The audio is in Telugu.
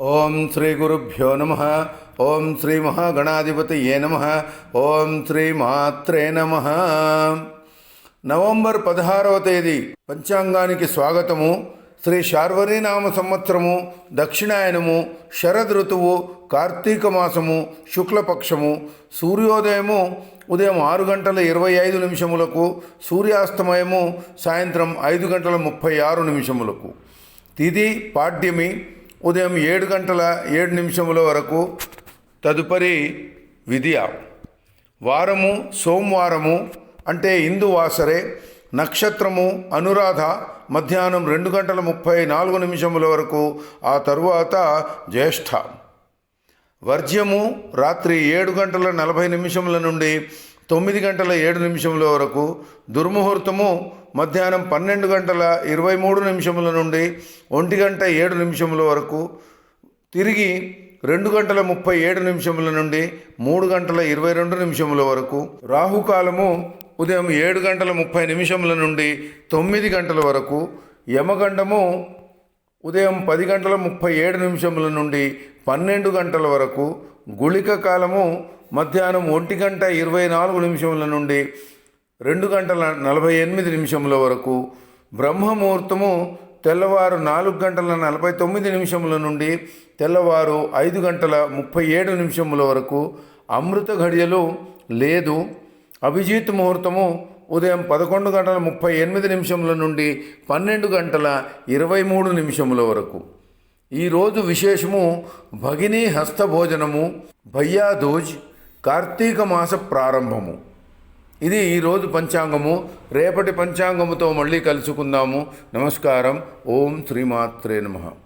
ఓం శ్రీ గురుభ్యో నమ. ఓం శ్రీ మహాగణాధిపతి ఏ నమ. ఓం శ్రీ మాత్రే నమ. నవంబర్ పదహారవ తేదీ పంచాంగానికి స్వాగతము. శ్రీ శార్వరీనామ సంవత్సరము దక్షిణాయనము శరద్ ఋతువు కార్తీక మాసము శుక్లపక్షము సూర్యోదయము ఉదయం ఆరు గంటల ఇరవై ఐదు నిమిషములకు సూర్యాస్తమయము సాయంత్రం ఐదు గంటల ముప్పై ఆరు నిమిషములకు. తిది పాడ్యమి ఉదయం ఏడు గంటల ఏడు నిమిషముల వరకు తదుపరి విద్య వారము సోమవారము అంటే ఇందువాసరే నక్షత్రము అనురాధ మధ్యాహ్నం రెండు గంటల ముప్పై నాలుగు నిమిషముల వరకు ఆ తరువాత జ్యేష్ఠ. వర్జ్యము రాత్రి ఏడు గంటల నలభై నిమిషముల నుండి తొమ్మిది గంటల ఏడు నిమిషముల వరకు దుర్ముహూర్తము మధ్యాహ్నం పన్నెండు గంటల ఇరవై మూడు నిమిషముల నుండి ఒంటి గంట ఏడు నిమిషముల వరకు తిరిగి రెండు గంటల ముప్పై ఏడు నిమిషముల నుండి మూడు గంటల ఇరవై రెండు నిమిషముల వరకు రాహుకాలము ఉదయం ఏడు గంటల ముప్పై నిమిషముల నుండి తొమ్మిది గంటల వరకు యమగండము ఉదయం పది గంటల ముప్పై ఏడు నిమిషముల నుండి పన్నెండు గంటల వరకు గుళిక కాలము మధ్యాహ్నం ఒంటి గంట ఇరవై నాలుగు నిమిషముల నుండి రెండు గంటల నలభై ఎనిమిది నిమిషముల వరకు బ్రహ్మముహూర్తము తెల్లవారు నాలుగు గంటల నలభై తొమ్మిది నిమిషముల నుండి తెల్లవారు ఐదు గంటల ముప్పై ఏడు నిమిషముల వరకు అమృత ఘడియలు లేదు. అభిజిత్ ముహూర్తము ఉదయం పదకొండు గంటల ముప్పై ఎనిమిది నిమిషముల నుండి పన్నెండు గంటల ఇరవై మూడు నిమిషముల వరకు. ఈరోజు విశేషము భగినీ హస్తభోజనము భయ్యాదూజ్ కార్తీక మాస ప్రారంభము. ఇది ఈరోజు పంచాంగము. రేపటి పంచాంగముతో మళ్ళీ కలుసుకుందాము. నమస్కారం. ఓం శ్రీమాత్రే నమః.